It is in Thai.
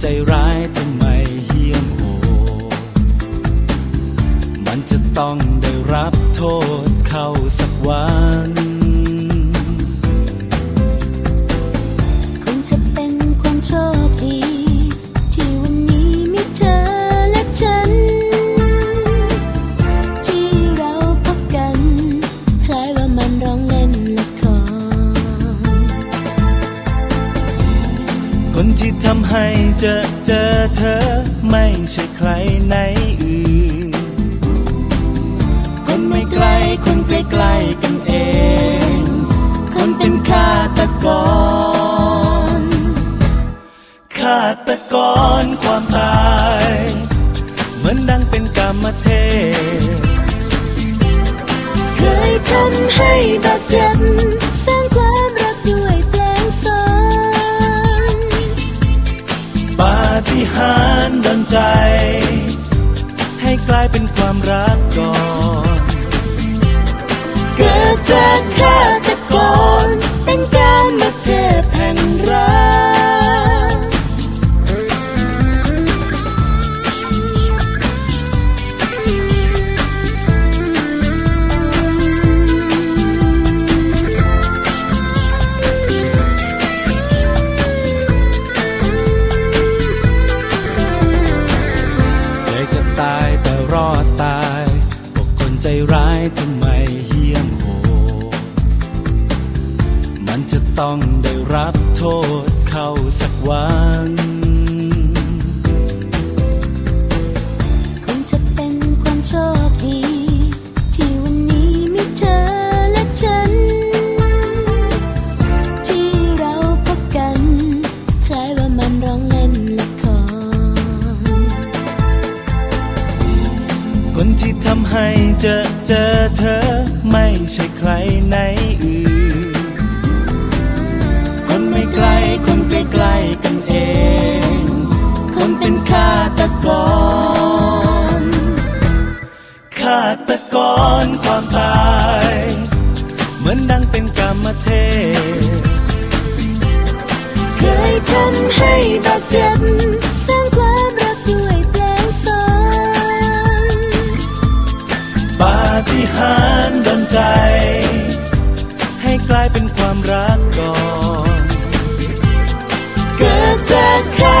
ใจร้ายทำไมเฮี้ยมโห มันจะต้องได้รับโทษเข้าสักวัน คนที่ทำให้เจอเจอเธอไม่ใช่ใครไหนอื่น คนไม่ไกลคนใกล้ๆกันเอง คนเป็นฆาตกรฆาตกรความตาย เหมือนดังเป็นกรรมเทพเคยทำให้บาดเจ็บ ฏิหาริย์ดนใจ ให้กลายเป็นความรักก่อน เกิดจากฆาตก ใจร้ายทำไมเหี้ยมโหมันจะต้องได้รับโทษเข้าสักวัน คนที่ทำให้เจอเจอเธอ ไม่ใช่ใครไหนอื่น คนไม่ไกลคนใกล้ๆกันเอง คนเป็นฆาตกรฆาตกรความตาย เหมือนดังเป็นกรรมเท เป็